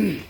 Mm-hmm.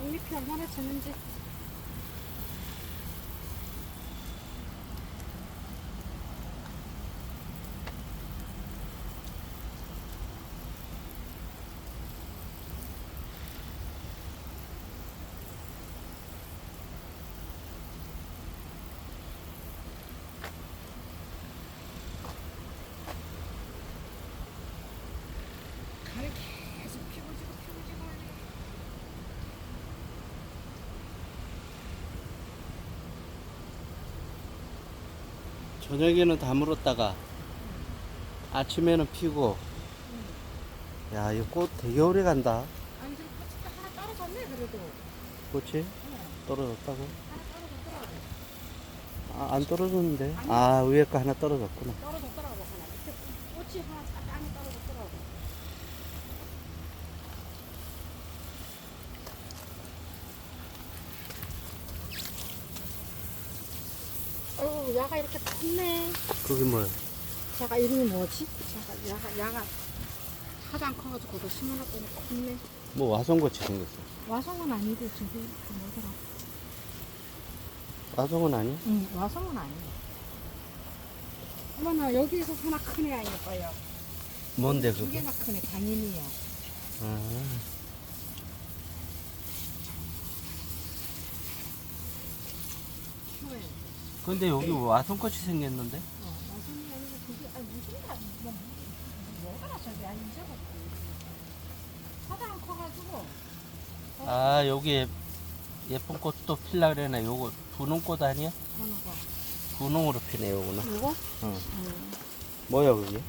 언니 편 하나 주는지 저녁에는 다 물었다가 아침에는 피고 야 이 꽃 되게 오래 간다 아니 지금 꽃이 하나 떨어졌네 그래도. 꽃이 어, 떨어졌다고 하나 떨어졌더라고. 아, 안 떨어졌는데 아 위에 거 하나 떨어졌구나 떨어졌더라고 하나. 밑에 꽃이 하나 딱 떨어졌더라고. 어우 야가 이렇게 컸네. 그게 뭐야 야가 이름이 뭐지? 야가 야가 야가 안 커가지고 도 심어놨더니 컸네. 뭐 와송꽃이 생겼어 와송은 아니고 저기 그 뭐더라? 와송은 아니야? 응 와송은 아니야. 어머나 여기서 하나 큰애 아니까요? 뭔데 두 그게 개나 크네 당연히요. 아, 키워야 돼. 근데 여기 와송꽃이 생겼는데. 아 여기 예- 예쁜 꽃도 필라 그래나 요거 분홍꽃 아니야? 분홍으로 피네 요거는 이거? 응. 응. 뭐야 그게?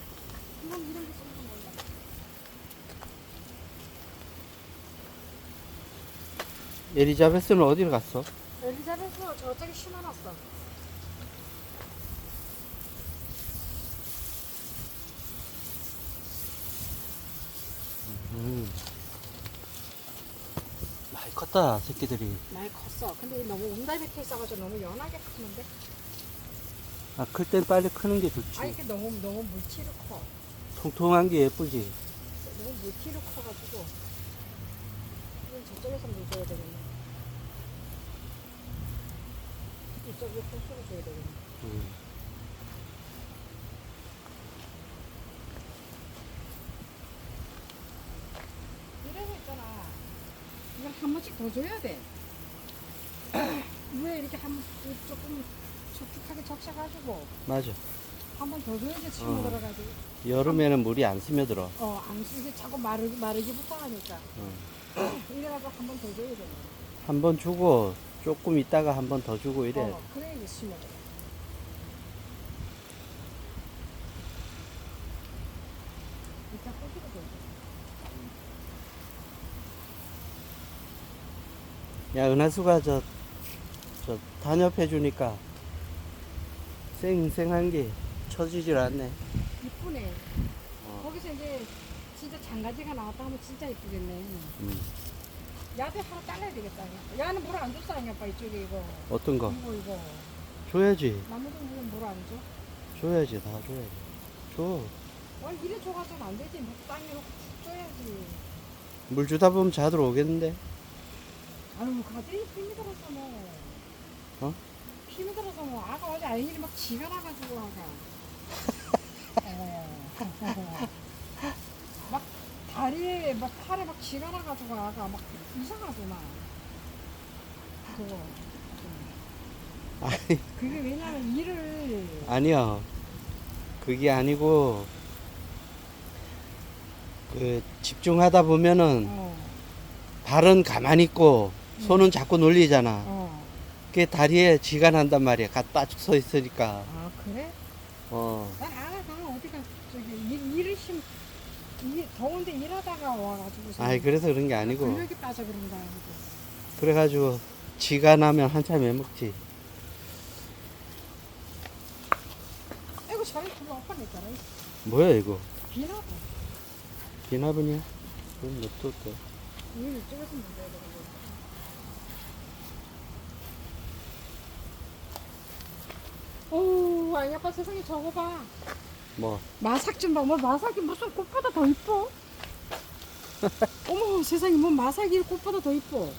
에리자베스는 어디로 갔어? 엘리자베스 저쪽에 심어놨어. 음. 많이 컸다 새끼들이 많이 컸어. 근데 너무 온달 밑에 있어가지고 너무 연하게 크는데? 아 클 땐 빨리 크는 게 좋지 아 이게 너무 너무 물티로 커. 통통한 게 예쁘지 너무 물티로 커가지고. 이건 저쪽에서 물 줘야 되겠네. 이쪽에 호수로 줘야 되겠네. 음. 이래서 있잖아. 이걸 한 번씩 더 줘야 돼. 왜 이렇게 한 번 조금 촉촉하게 적셔가지고 맞아 한 번 더 줘야지 침이 어. 들어가지고. 여름에는 물이 안 스며들어 어, 안 쓰게 자꾸 마르, 마르기부터 하니까. 어. 이래가지고 한 번 더 줘야 돼. 한 번 주고 조금 있다가 한 번 더 주고 이래 어, 그래야지 심어. 일단 꼬기도 돼. 야 은하수가 저, 저 단협해 주니까 쌩쌩한 게 처지질 않네 이쁘네. 어. 거기서 이제 진짜 장가지가 나왔다 하면 진짜 이쁘겠네. 음. 야대 하나 잘라야 되겠다. 야는 물 안 줬어, 아니, 아빠, 이쪽에 이거. 어떤 거 이거, 이거. 줘야지 나무도 물안 줘? 줘야지 다 줘야지 줘물 아, 이래 줘가지고는 안 되지. 뭐 땅에 놓고 푹 줘야지. 주다 보면 자들 오겠는데 아유, 가지 힘이 들어서 뭐. 어? 힘이 들어서 뭐. 아까 어제 아이들이 막 지가 나가지고, 아가. 어. 막 다리에, 막 팔에 막 지가 나가지고, 아가 막 이상하구나. 그거. 아이, 그게 왜냐면 일을. 아니야 그게 아니고 그 집중하다 보면은 어, 발은 가만히 있고 손은 자꾸 놀리잖아 어. 그게 다리에 지가 난단 말이야 갓 빠져 서 있으니까 아, 그래? 어 난 알아, 나 어디가, 저기, 일, 일을 심, 일, 더운데 일하다가 와가지고. 아이 그래서 그런 게 아니고 근력이 빠져 그런다. 그래가지고 지가 나면 한참 해먹지 아이고, 저리 그거 아빠 냈잖아. 뭐야 이거 비나봐. 비나분이야? 그럼 냅둬 또 이걸 이쪽에서 문제야 되는 거. 오, 아니, 아빠 세상에 저거 봐. 뭐 마삭 좀 봐. 뭐 마삭이 무슨 꽃보다 더 이뻐? 어머 세상에 뭐 마삭이 꽃보다 더 이뻐?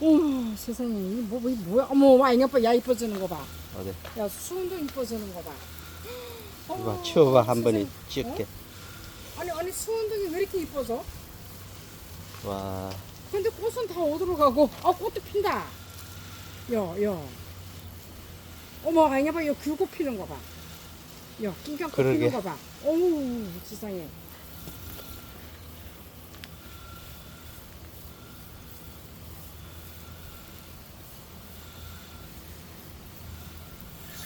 어머 세상에 이 뭐, 뭐, 이 뭐야 어머 와 이거 야 이뻐지는 거봐야 어디? 수은도 이뻐지는 거봐 이거 치워봐 한 번에 찍게. 아니 아니 수은둥이 왜 이렇게 이뻐져? 와, 근데 꽃은 다 어디로 가고 아 꽃도 핀다 야 야 어머 아니야 봐요 귤꽃 피는 거 봐야 김경꽃 그러게. 피는 거 봐 어우 세상에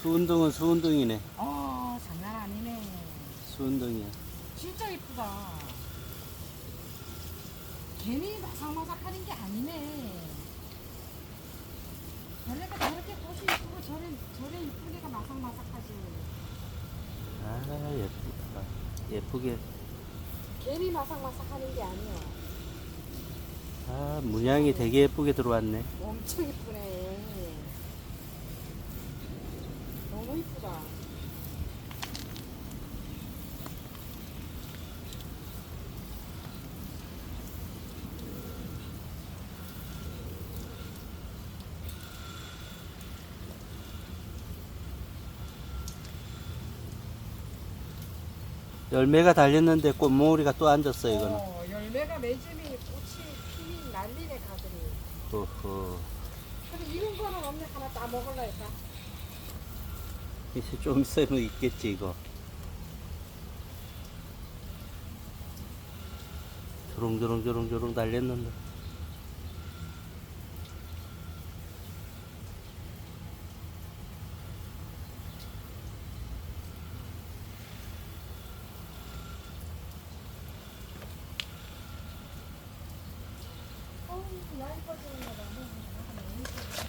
수운동은 수운동이네. 아 장난 아니네 수운동이야. 진짜 이쁘다 괜히 마삭마삭 하는 게 아니네 원래가 저렇게 꽃이 이쁘고 저래 저래 이쁘게가 마삭마삭하지 아, 예쁘다. 예쁘게. 괜히 마삭마삭하는 게 아니야 아, 문양이 되게 예쁘게 들어왔네. 엄청 이쁘네. 너무 이쁘다. 열매가 달렸는데 꽃몽우리가 또 앉았어, 이거는. 어, 열매가 맺으니 꽃이 피니 난리네 가들이. 허허. 근데 이런 거는 없네 하나 따 먹을라 했다. 이제 좀 있으면 있겠지, 이거. 조롱조롱조롱조롱 달렸는데. 어우, 나 이뻐지는 거다. 너무 이쁘다.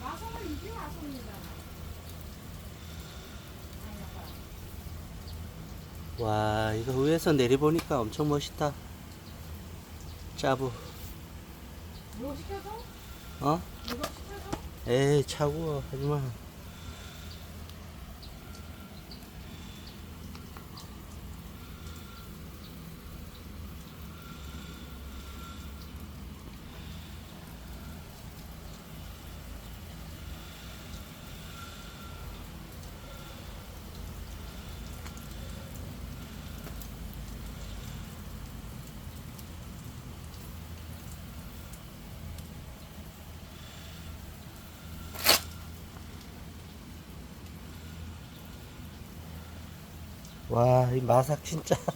마성은 이게 마성이잖아. 아니, 아빠. 와, 이거 위에서 내려보니까 엄청 멋있다. 짜부. 이거 시켜줘? 어? 이거 시켜줘? 에이, 차구워. 하지마. 와, 이 마삭 진짜.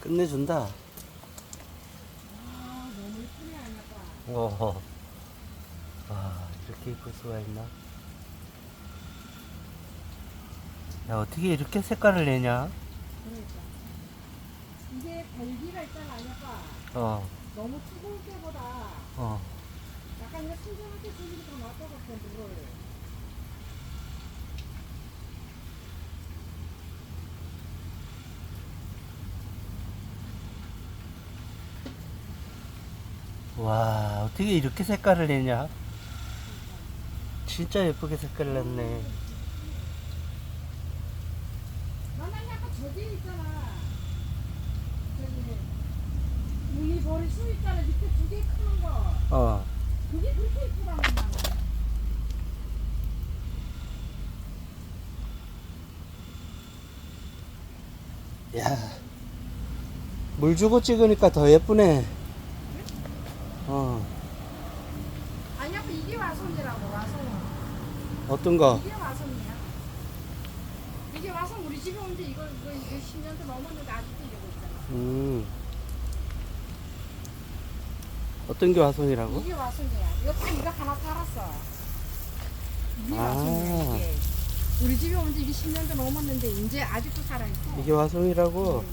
끝내준다. 아, 너무. 와, 이렇게 이쁠 수가 있나? 야, 어떻게 이렇게 색깔을 내냐? 그러니까. 이게 bel기가 있잖아, 아빠. 어, 너무 뜨거울 때보다 어. 약간 이거 신선하게 주는 더 나을 것 같아, 물을. 와, 어떻게 이렇게 색깔을 내냐? 진짜 예쁘게 색깔을 냈네. 나는 약간 저기 있잖아. 저기, 무늬 머리 수 있잖아. 밑에 두개 크는 거. 어. 그게 그렇게. 야. 물 주고 찍으니까 더 예쁘네. 어. 아니, 아빠 이게 와송이라고, 와송. 어떤 거? 이게 와송이야. 이게 와송 우리 집에 온데 이거, 이거, 이거 10년도 넘었는데 아직도 이러고 있잖아. 음. 어떤 게 화성이라고? 이게 와송이야. 이거 딱 이거 하나 살았어. 이게 아. 와송이야 이게. 우리 집에 온지 이게 10년도 넘었는데 이제 아직도 살아있어. 이게 화성이라고?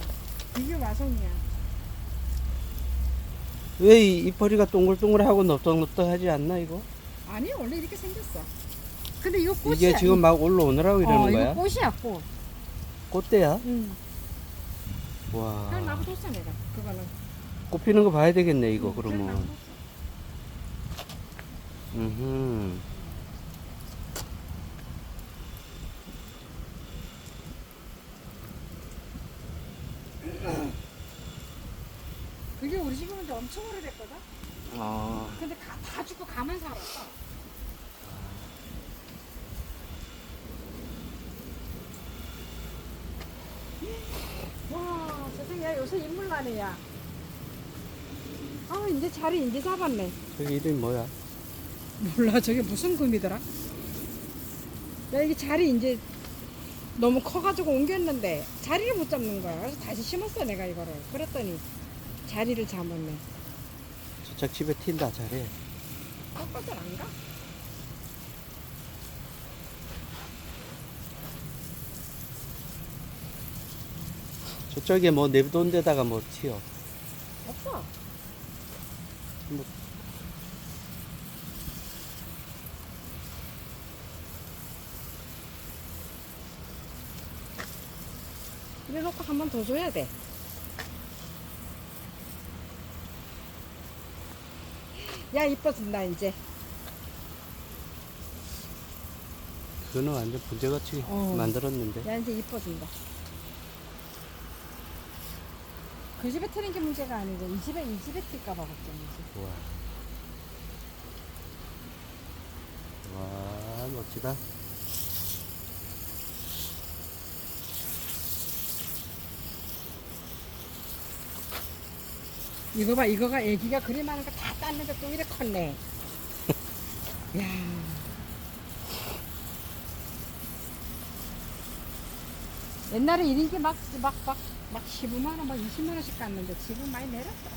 응. 이게 와송이야. 왜 이 이파리가 동글동글하고 넙떡넙떡하지 않나 이거? 아니 원래 이렇게 생겼어. 근데 이거 꽃이야. 이게 지금 막 올라오느라고 이러는 어, 거야? 이거 꽃이야 꽃. 꽃대야? 응. 와. 그냥 나부뒀어 내가. 그거는. 꽃 피는 거 봐야 되겠네 이거 응, 그러면. 음. 그게 우리 집에 온지 엄청 오래됐거든. 아. 근데 가, 다 죽고 가만 살았어. 와, 세상에 야, 요새 인물 나네, 야. 아, 이제 자리 이제 잡았네. 저기 이름이 뭐야? 몰라, 저게 무슨 금이더라? 야, 이게 자리 이제 너무 커가지고 옮겼는데 자리를 못 잡는 거야. 그래서 다시 심었어, 내가 이거를. 그랬더니 자리를 잡았네. 저짝 집에 튄다 잘해. 꺾어도 안 가? 저쪽에 뭐 내비돈 데다가 뭐 튀어. 없어. 뭐. 이래 놓고 한 번 더 줘야 돼. 야, 이뻐진다, 이제. 그거는 완전 분재같이 어. 만들었는데. 야, 이제 이뻐진다. 그 집에 트는 게 문제가 아니고, 이 집에, 이 집에 튈까봐 걱정이지. 와. 와, 멋지다. 이거 봐, 이거가 애기가 그리 많은 거 다 땄는데 또 이래 컸네. 야 옛날에 이런 게 막, 막, 막, 막 15만원, 막 20만원씩 땄는데 지금 많이 내렸어.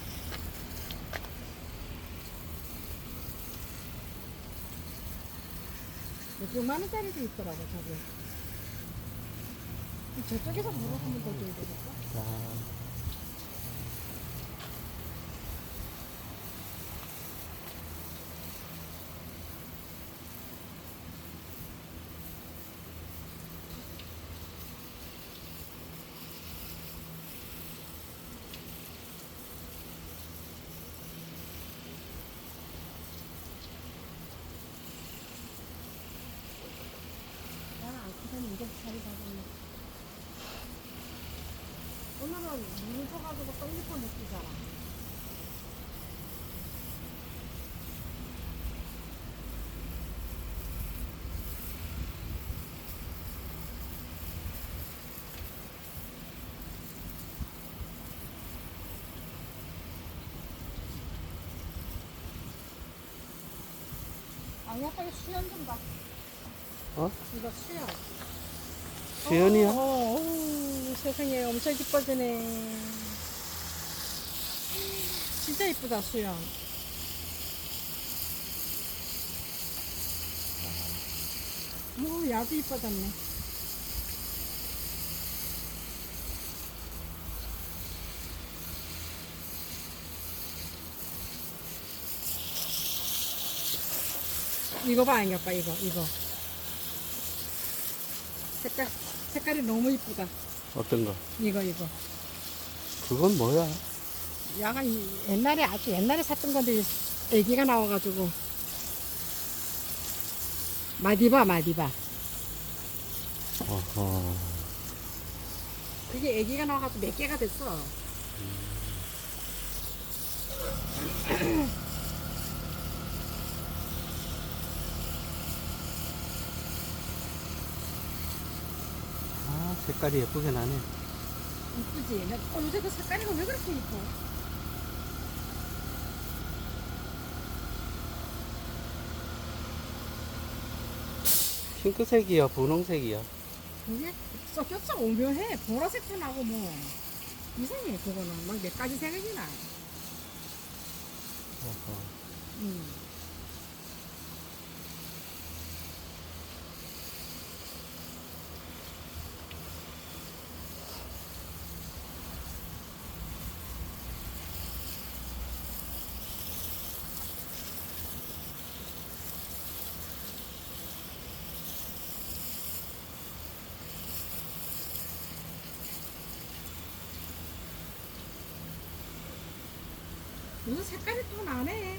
몇 6만원짜리도 있더라고, 저기. 저쪽에서 물어보면 더 줘야 되겠어? 아, 나는 안 크더니 이제 자리 잡았네. 오늘은 물 줘가지고 떡잎을 못 주잖아. 아니, 아까 이 수연 좀 봐. 어? 이거 수연. 수연이야? 어, 어, 어, 세상에 엄청 이뻐지네. 진짜 이쁘다 수연. 오, 야도 이뻐졌네. 이거 봐, 안경 봐, 이거, 이거. 색깔, 색깔이 너무 이쁘다. 어떤 거? 이거, 이거. 그건 뭐야? 이- 옛날에 아주 옛날에 샀던 건데 애기가 나와가지고 마디바 마디바 어허. 그게 애기가 나와가지고 몇 개가 됐어 아, 색깔이 예쁘게 나네. 이쁘지? 나 어, 요새 그 색깔이가 왜 그렇게 이뻐? 핑크색이야, 분홍색이야. 그게 섞였어 오묘해 보라색도 나고 뭐 이상해 그거는 막 몇 가지 색이 나 어허. 음. 무슨 색깔이 또 나네.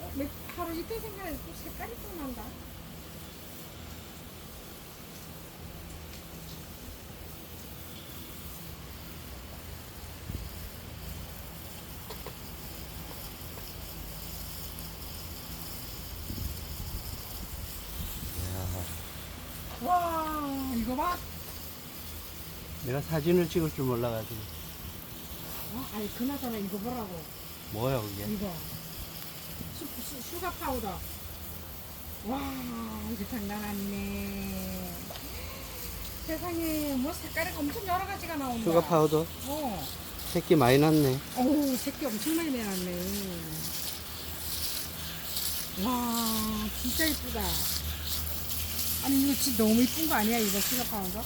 어, 몇 하루 이틀 생각해 또 색깔이 또 난다. 야, 와 이거 봐. 내가 사진을 찍을 줄 몰라가지고. 어? 아니 그나저나 이거 보라고. 뭐야, 그게? 이거 수, 수, 슈가 파우더. 와 이거 장난 아니네. 세상에 뭐 색깔이 엄청 여러 가지가 나온다. 슈가 파우더? 어. 새끼 많이 났네. 어우 새끼 엄청 많이 내놨네. 와 진짜 이쁘다. 아니 이거 진짜 너무 이쁜 거 아니야 이거 슈가 파우더?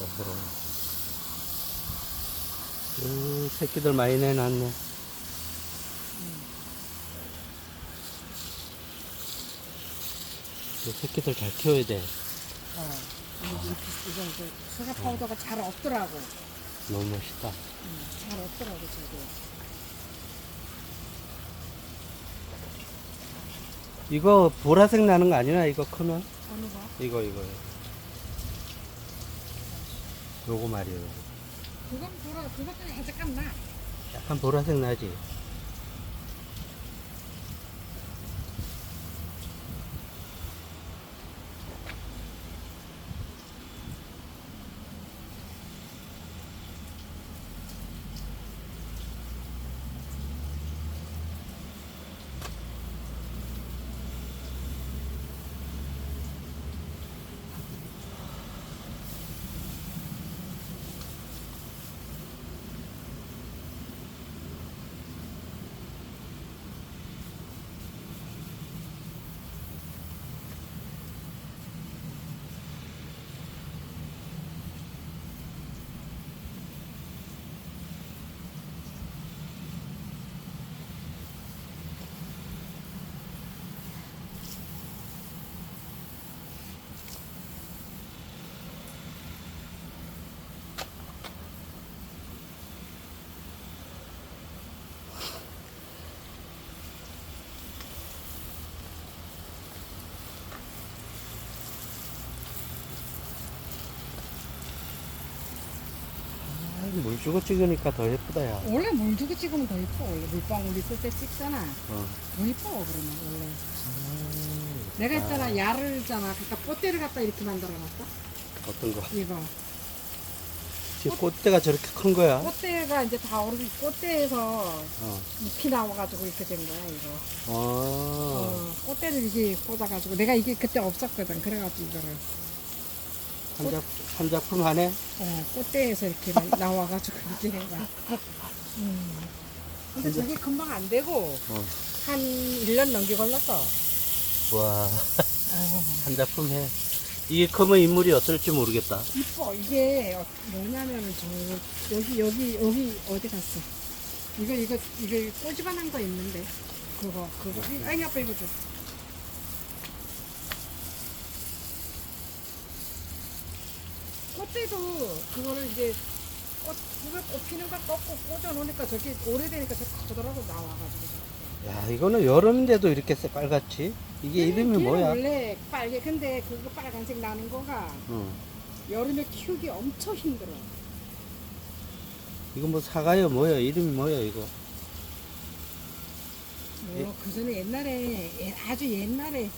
어허. 음, 새끼들 많이 내놨네. 이 새끼들 잘 키워야 돼. 어. 이거 슈가 파우더가 잘 없더라고. 너무 멋있다. 응, 잘 없더라고 저게. 이거 보라색 나는 거 아니나? 이거 크면? 어느 거? 이거, 이거. 요거 말이에요. 그건 보라 그것도 잠깐 나. 약간 보라색 나지? 아, 물 주고 찍으니까 더 예쁘다, 야. 원래 물 주고 찍으면 더 이뻐. 원래 물방울 있을 때 찍잖아. 어. 더 이뻐 그러면 원래. 내가 있잖아 야를 있잖아. 그러니까 꽃대를 갖다 이렇게 만들어놨어. 어떤 거? 이거 지금 꽃대가 저렇게 큰 거야? 꽃대가 이제 다 오르고 꽃대에서 어. 잎이 나와가지고 이렇게 된 거야 이거. 어. 어, 꽃대를 이게 꽂아가지고 내가 이게 그때 없었거든. 그래가지고 이거를 한, 작, 한 작품 하네? 어, 꽃대에서 이렇게 나와가지고 이렇게 된 거야. 음. 근데 저게 금방 안 되고 어. 한 1년 넘게 걸렸어. 와, 어. 한 작품 해. 이게 크면 인물이 어떨지 모르겠다. 이뻐 이게 어- 뭐냐면은 저 여기 여기 여기 어디 갔어? 이거 이거 이거 꼬집어난 거 있는데 그거 그거 아니 아빠 이거 줘. 꽃대도 그거를 이제 꽃 그거 꽃 피는 거 꺾고 꽂아 놓으니까 저게 오래되니까 저 커더라고 나와가지고. 야, 이거는 여름인데도 이렇게 빨갛지? 이게 이름이 걔는 뭐야? 원래 빨개 근데 그거 빨간색 나는 거가 응. 여름에 키우기 엄청 힘들어. 이거 뭐 사과요 뭐야? 이름이 뭐야 이거? 뭐, 그 전에 옛날에, 예- 아주 옛날에,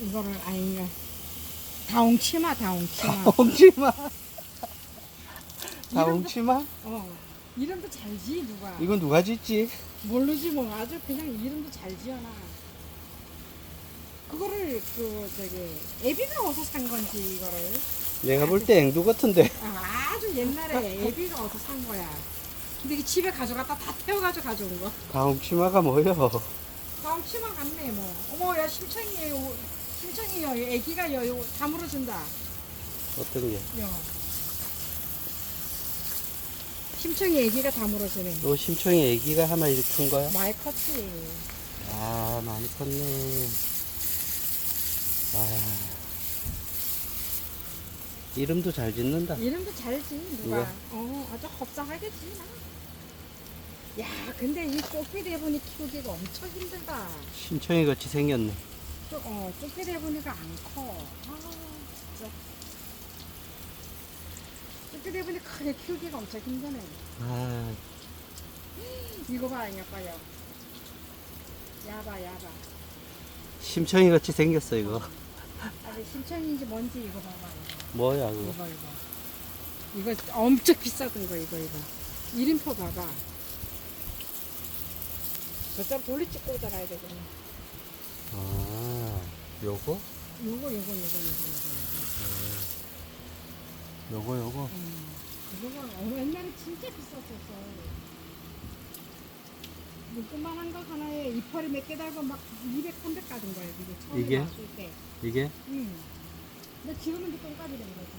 이거를, 아니, 다홍치마, 다홍치마. 엉치마. 다 엉치마? 어, 이름도 잘 지, 누가. 이건 누가 짓지? 모르지, 뭐. 아주 그냥 이름도 잘 지어놔. 그거를 그 저기 애비가 어디서 산 건지 이거를 내가 볼 때 앵두 같은데. 아, 아주 옛날에 애비가 어디서 산 거야. 근데 이게 집에 가져갔다 다 태워가지고 가져온 거. 다음 치마가 뭐요? 다음 치마 같네 뭐. 어머 야 심청이에요. 심청이요. 애기가요. 이거 다 물어준다. 어떤 게? 요. 심청이 애기가 다 물어주네. 요 심청이 애기가 하나 이렇게 큰 거야? 많이 컸지. 아, 많이 컸네. 아. 이름도 잘 짓는다. 이름도 잘지 누가. 누가? 어 아주 흡사하겠지 나. 야 근데 이 쪼끼 대분이 키우기가 엄청 힘들다. 심청이 같이 생겼네. 쪼, 어, 쪼끼 대분이가 안 커. 아 진짜. 쪼끼 대분이 크게 키우기가 엄청 힘드네. 아, 이거 봐 이거 봐요. 야봐 야봐. 심청이 같이 생겼어, 이거. 아니 심청인지 뭔지 이거 봐봐 이거. 뭐야, 그거. 이거 이거. 이거 엄청 비싸던 거 이거 이거. 이름표 봐봐. 저쪽 돌리 찍고 자라야 되겠네. 아, 요거? 요거 요거 요거 요거 요거. 요거, 요거. 음, 그거가 어, 옛날에 진짜 비쌌었어. 조그만한 거 하나에 이파리 몇 개 달고 막 200, 300 가진 거야, 이게 처음에 이게? 나왔을 때. 이게? 응. 근데 지금은 이제 똥까지 된 거지.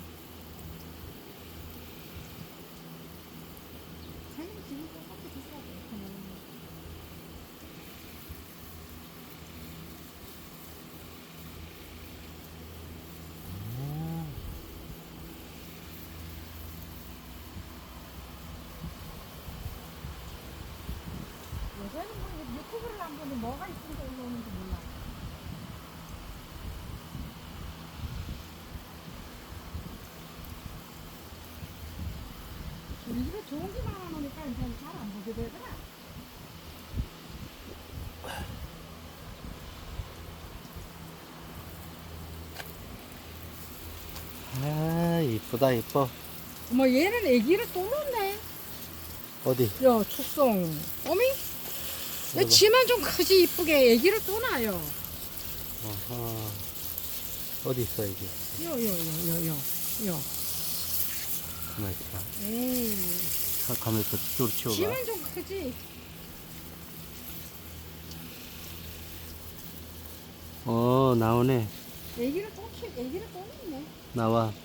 당연히 지금 똑같이 비싸지. 그냥. 아, 요새는 뭐 유튜브를 안 보니 뭐가 있으니까 올라오는지 몰라. 우리 집에 좋은 게만 안 오니까 이제 잘 안 보게 되더라. 아, 이쁘다, 이뻐. 어머 얘는 애기를 또 놓네. 어디? 야 축성. 어미? 얘. 지만 좀 크지 이쁘게 애기를 또 놔요. 어허. 어디 있어, 이게? 요요요요요 요. 가만히 있어. 에이. 가- 가만히 있어. 저쪽으로 치워봐. 지만 좀 크지. 어, 나오네. 애기를 또 키, 애기를 또 놓네. 나와. 음흠.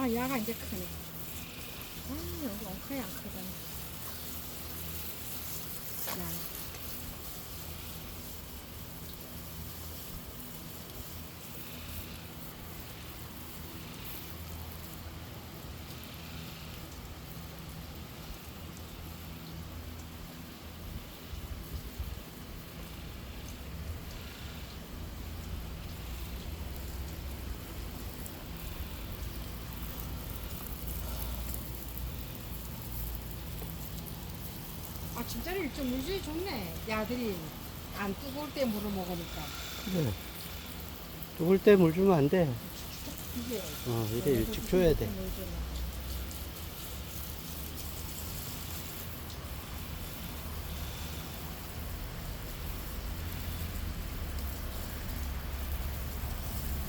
아, 야가 이제 크네. 아, 여기 엉카이 안 크잖아. 야. 아, 진짜로 일좀 물질이 좋네. 야들이 안 뜨거울 때 물을 먹으니까. 그래. 뜨거울 때물 주면 안 돼. 이게. 어, 이래 일찍 줘야 돼. 물 주면.